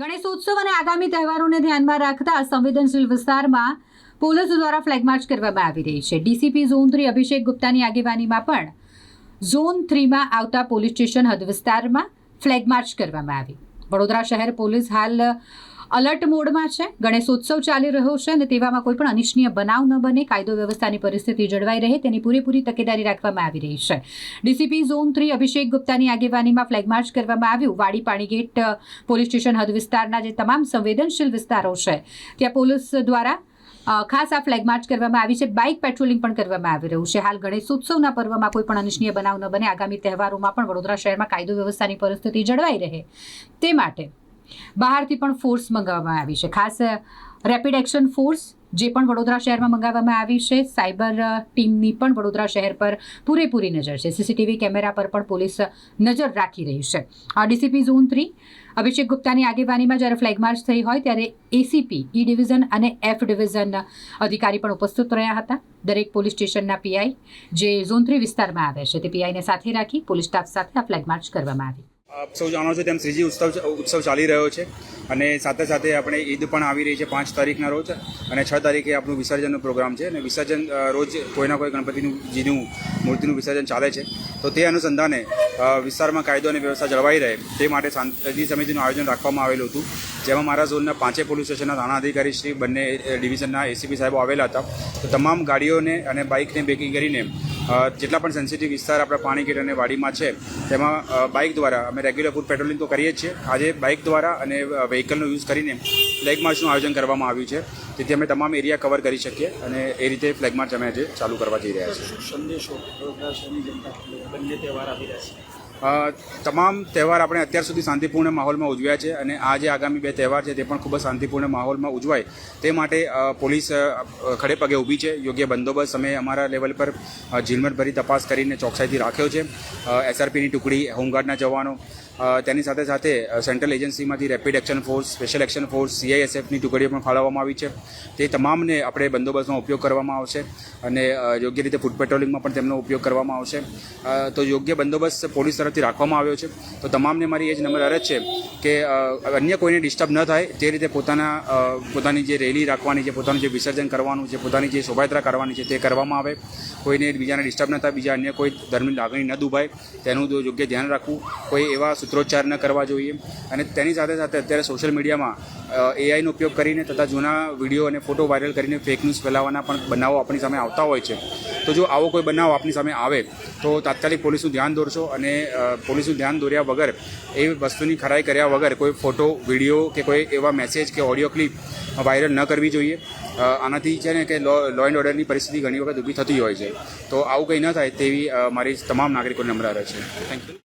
ગણેશોત્સવ અને આગામી તહેવારોને ધ્યાનમાં રાખતા સંવેદનશીલ વિસ્તારમાં પોલીસ દ્વારા ફ્લેગ માર્ચ કરવામાં આવી રહી છે. ડીસીપી ઝોન થ્રી અભિષેક ગુપ્તાની આગેવાનીમાં પણ ઝોન થ્રીમાં આવતા પોલીસ સ્ટેશન હદ વિસ્તારમાં ફ્લેગ માર્ચ કરવામાં આવી. વડોદરા શહેર પોલીસ હાલ અલર્ટ મોડમાં છે. ગણેશોત્સવ ચાલી રહ્યો છે અને તેવામાં કોઈ પણ અનિચ્છનીય બનાવ ન બને. કાયદો વ્યવસ્થાની પરિસ્થિતિ જળવાઈ રહે તેની પૂરેપૂરી તકેદારી રાખવામાં આવી રહી છે. ડીસીપી ઝોન થ્રી અભિષેક ગુપ્તાની આગેવાનીમાં ફ્લેગ માર્ચ કરવામાં આવ્યું. વાડી પાણીગેટ પોલીસ સ્ટેશન હદ વિસ્તારના જે તમામ સંવેદનશીલ વિસ્તારો છે, ત્યાં પોલીસ દ્વારા ખાસ આ ફ્લેગ માર્ચ કરવામાં આવી છે. બાઇક પેટ્રોલિંગ પણ કરવામાં આવી રહ્યું છે. હાલ ગણેશોત્સવના પર્વમાં કોઈ પણ અનિચ્છનીય બનાવ ન બને. આગામી તહેવારોમાં પણ વડોદરા શહેરમાં કાયદો વ્યવસ્થાની પરિસ્થિતિ જળવાઈ રહે તે માટે બહારથી પણ ફોર્સ મંગાવવામાં આવી છે. ખાસ રેપિડ એક્શન ફોર્સ જે પણ વડોદરા શહેરમાં મંગાવવામાં આવી છે, સાયબર ટીમની પણ વડોદરા શહેર પર પૂરેપૂરી નજર છે. સીસીટીવી કેમેરા પર પણ પોલીસ નજર રાખી રહી છે. ડીસીપી ઝોન થ્રી, અભિષેક ગુપ્તાની આગેવાનીમાં જ્યારે ફ્લેગ માર્ચ થઈ હોય ત્યારે એસીપી ઈ ડિવિઝન અને એફ ડિવિઝન અધિકારી પણ ઉપસ્થિત રહ્યા હતા. દરેક પોલીસ સ્ટેશનના પીઆઈ જે ઝોન થ્રી વિસ્તારમાં આવે છે તે પીઆઈને સાથે રાખી પોલીસ સ્ટાફ સાથે આ ફ્લેગ માર્ચ કરવામાં આવી. આપ સૌ જાણો છો તેમ શ્રીજી ઉત્સવ ઉત્સવ ચાલી રહ્યો છે અને સાથે સાથે આપણે ઈદ પણ આવી રહી છે પાંચ તારીખના રોજ અને છ તારીખે આપણું વિસર્જનનો પ્રોગ્રામ છે અને વિસર્જન રોજ કોઈના કોઈ ગણપતિનું, જીનું, મૂર્તિનું વિસર્જન ચાલે છે. તો તે અનુસંધાને વિસ્તારમાં કાયદો અને વ્યવસ્થા જળવાઈ રહે તે માટે શાંતિ સમિતિનું આયોજન રાખવામાં આવેલું હતું. જેમાં મારા ઝોનના પાંચે પોલીસ સ્ટેશનના થાણા અધિકારી શ્રી, બંને ડિવિઝનના એસીપી સાહેબો આવેલા હતા. તો તમામ ગાડીઓને અને બાઇકને બેકિંગ કરીને જેટલા પણ સેન્સિટિવ વિસ્તાર આપણા પાણીગીર અને વાડીમાં છે, તેમાં બાઇક દ્વારા અમે રેગ્યુલર ફૂડ પેટ્રોલિંગ તો કરીએ છીએ. આજે બાઇક દ્વારા અને વ્હીકલનો યુઝ કરીને ફ્લેગ માર્ચનું આયોજન કરવામાં આવ્યું છે. તેથી અમે તમામ એરિયા કવર કરી શકીએ અને એ રીતે ફ્લેગ માર્ચ અમે આજે ચાલુ કરવા જઈ રહ્યા છીએ. સંદેશો બંને તહેવાર આવી રહ્યા છે. તમામ તહેવાર આપણે અત્યાર સુધી શાંતિપૂર્ણ માહોલમાં ઉજવ્યા છે અને આ જે આગામી બે તહેવાર છે તે પણ ખૂબ જ શાંતિપૂર્ણ માહોલમાં ઉજવાય તે માટે પોલીસ ખડે પગે ઊભી છે. યોગ્ય બંદોબસ્ત અમે અમારા લેવલ પર ઝીલમટભરી તપાસ કરીને ચોકસાઈથી રાખ્યો છે. એસઆરપીની ટુકડી, હોમગાર્ડના જવાનો તેની સાથે સાથે સેન્ટ્રલ એજન્સીમાંથી rapid action force special action force સીઆઈએસએફની ટુકડીઓ પણ ફાળવવામાં આવી છે. તે તમામને આપણે બંદોબસ્તમાં ઉપયોગ કરવામાં આવશે અને યોગ્ય રીતે ફૂડ પેટ્રોલિંગમાં પણ તેમનો ઉપયોગ કરવામાં આવશે. તો યોગ્ય બંદોબસ્ત પોલીસ તરફથી રાખવામાં આવ્યો છે. તો તમામને મારી એ જ નંબર અરજ છે કે અન્ય કોઈને ડિસ્ટર્બ ન થાય. તે રીતે પોતાના પોતાની જે રેલી રાખવાની છે, પોતાનું જે વિસર્જન કરવાનું છે, પોતાની જે શોભાયાત્રા કરવાની છે, તે કરવામાં આવે. કોઈને બીજાને ડિસ્ટર્બ ન થાય, બીજા અન્ય કોઈ ધર્મની લાગણી ન દુભાય. તેનું યોગ્ય ધ્યાન રાખવું. કોઈ એવા સૂત્રોચ્ચાર ન કરવા જોઈએ. અને તેની સાથે સાથે અત્યારે સોશિયલ મીડિયામાં એઆઈનો ઉપયોગ કરીને તથા જૂના વીડિયો અને ફોટો વાયરલ કરીને ફેક ન્યૂઝ ફેલાવવાના પણ બનાવો આપણી સામે આવતા હોય છે. તો જો આવો કોઈ બનાવ આપણી સામે આવે, તો તાત્કાલિક પોલીસનું ધ્યાન દોરશો અને પોલીસનું ધ્યાન દોર્યા વગર, એ વસ્તુની ખરાઈ કર્યા વગર કોઈ ફોટો, વીડિયો કે કોઈ એવા મેસેજ કે ઓડિયો ક્લિપ વાયરલ ન કરવી જોઈએ. આનાથી છે ને કે લો એન્ડ ઓર્ડરની પરિસ્થિતિ ઘણી વખત ઊભી થતી હોય છે. તો આવું કંઈ ન થાય તેવી મારી તમામ નાગરિકોને નમ્ર છે. Thank you